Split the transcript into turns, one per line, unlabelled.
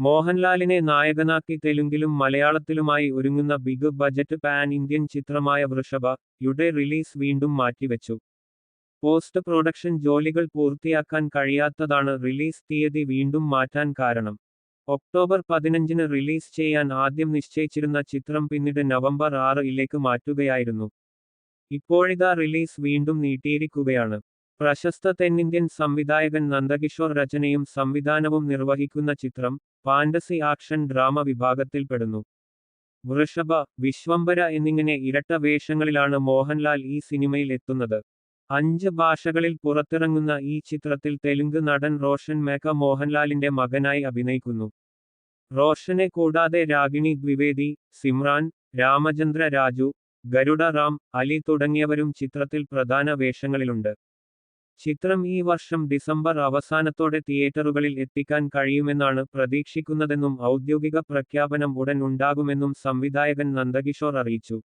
മോഹൻലാലിനെ നായകനാക്കി തെലുങ്കിലും മലയാളത്തിലുമായി ഒരുങ്ങുന്ന ബിഗ് ബജറ്റ് പാൻ ഇന്ത്യൻ ചിത്രമായ വൃഷഭ യുടെ റിലീസ് വീണ്ടും മാറ്റിവെച്ചു. പോസ്റ്റ് പ്രൊഡക്ഷൻ ജോലികൾ പൂർത്തിയാക്കാൻ കഴിയാത്തതാണ് റിലീസ് തീയതി വീണ്ടും മാറ്റാൻ കാരണം. ഒക്ടോബർ പതിനഞ്ചിന് റിലീസ് ചെയ്യാൻ ആദ്യം നിശ്ചയിച്ചിരുന്ന ചിത്രം പിന്നീട് നവംബർ ആറിലേക്ക് മാറ്റുകയായിരുന്നു. ഇപ്പോഴിതാ റിലീസ് വീണ്ടും നീട്ടിയിരിക്കുകയാണ്. പ്രശസ്ത തെന്നിന്ത്യൻ സംവിധായകൻ നന്ദകിഷോർ രചനയും സംവിധാനവും നിർവഹിക്കുന്ന ചിത്രം ഫാന്റസി ആക്ഷൻ ഡ്രാമ വിഭാഗത്തിൽപ്പെടുന്നു വൃഷഭ വിശ്വംഭര എന്നിങ്ങനെ ഇരട്ട വേഷങ്ങളിലാണ് മോഹൻലാൽ ഈ സിനിമയിൽ എത്തുന്നത്. അഞ്ച് ഭാഷകളിൽ പുറത്തിറങ്ങുന്ന ഈ ചിത്രത്തിൽ തെലുങ്ക് നടൻ റോഷൻ മേഘ മോഹൻലാലിന്റെ മകനായി അഭിനയിക്കുന്നു. റോഷനെ കൂടാതെ രാഗിണി ദ്വിവേദി സിമ്രാൻ രാമചന്ദ്ര രാജു ഗരുഡ റാം അലി തുടങ്ങിയവരും ചിത്രത്തിൽ പ്രധാന വേഷങ്ങളിലുണ്ട്. ചിത്രം ഈ വർഷം ഡിസംബർ അവസാനത്തോടെ തിയേറ്ററുകളിൽ എത്തിക്കാൻ കഴിയുമെന്നാണ് പ്രതീക്ഷിക്കുന്നതെന്നും ഔദ്യോഗിക പ്രഖ്യാപനം ഉടൻ ഉണ്ടാകുമെന്നും സംവിധായകൻ നന്ദകിഷോർ അറിയിച്ചു.